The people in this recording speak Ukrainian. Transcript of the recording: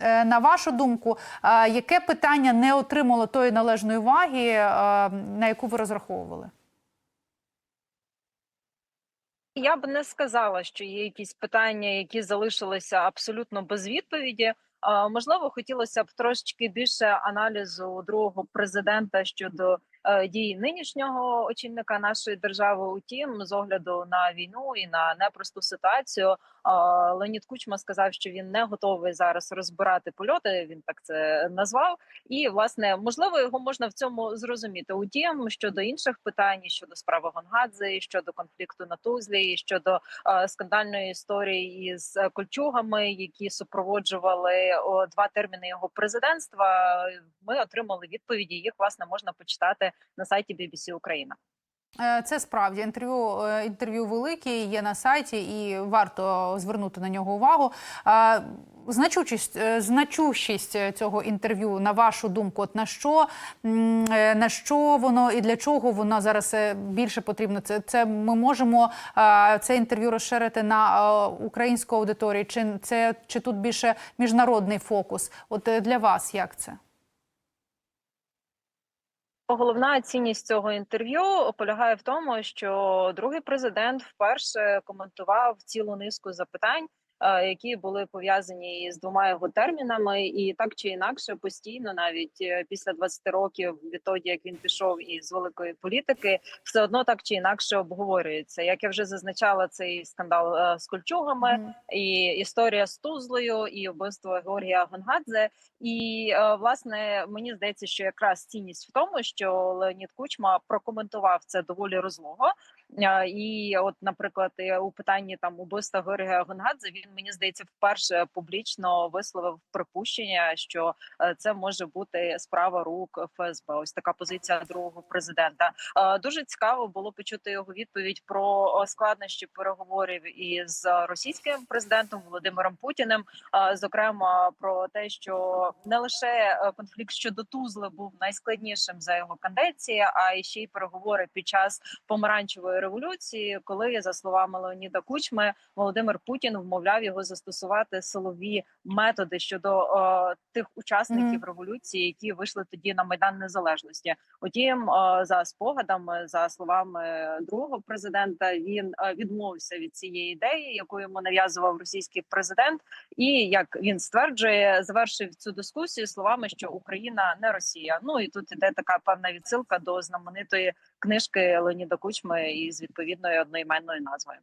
Е, На вашу думку, е, яке питання не отримало тої належної уваги, е, на яку ви розраховували? Я б не сказала, що є якісь питання, які залишилися абсолютно без відповіді. Можливо, хотілося б трошечки більше аналізу другого президента щодо е, дій нинішнього очільника нашої держави. Утім, з огляду на війну і на непросту ситуацію, а, Леонід Кучма сказав, що він не готовий зараз розбирати польоти. Він так це назвав. І власне можливо його можна в цьому зрозуміти. Утім, щодо інших питань, щодо справи Гонгадзе, щодо конфлікту на Тузлі, щодо е, скандальної історії із е, кольчугами, які супроводжували два терміни його президентства. Ми отримали відповіді. Їх власне можна почитати на сайті BBC Україна. Е, Це справді інтерв'ю е, інтерв'ю велике, є на сайті, і варто звернути на нього увагу. А, Значущість, е, цього інтерв'ю, на вашу думку, от на що на що воно і для чого воно зараз більше потрібно? Це це ми можемо це інтерв'ю розширити на українську аудиторію, чи це чи тут більше міжнародний фокус? От для вас як це? Головна цінність цього інтерв'ю полягає в тому, що другий президент вперше коментував цілу низку запитань, які були пов'язані з двома його термінами, і так чи інакше постійно, навіть е, після 20 років відтоді, як він пішов із великої політики, все одно так чи інакше обговорюється. Як я вже зазначала, цей скандал е, з кольчугами, і історія з Тузлою, і вбивство Георгія Гонгадзе. І е, власне мені здається, що якраз цінність в тому, що Леонід Кучма прокоментував це доволі розлого. І, от, наприклад, е, у питанні там убивства Георгія Гонгадзе, він мені здається вперше публічно висловив припущення, що е, це може бути справа рук ФСБ. Ось така позиція другого президента. Е, Дуже цікаво було почути його відповідь про складнощі переговорів із російським президентом Володимиром Путіним. Зокрема, про те, що не лише конфлікт щодо Тузли був найскладнішим за його кандидації, а й ще й переговори під час помаранчевої революції, коли за словами Леоніда Кучми Володимир Путін вмовляв його застосувати силові методи щодо е, тих учасників революції, які вийшли тоді на майдан незалежності. Утім, е, за спогадами, за словами другого президента, він е, відмовився від цієї ідеї, яку йому нав'язував російський президент, і як він стверджує, завершив цю дискусію словами, що Україна не Росія. Ну і тут іде така певна відсилка до знаменитої книжки Леоніда Кучми із відповідною одноіменною назвою.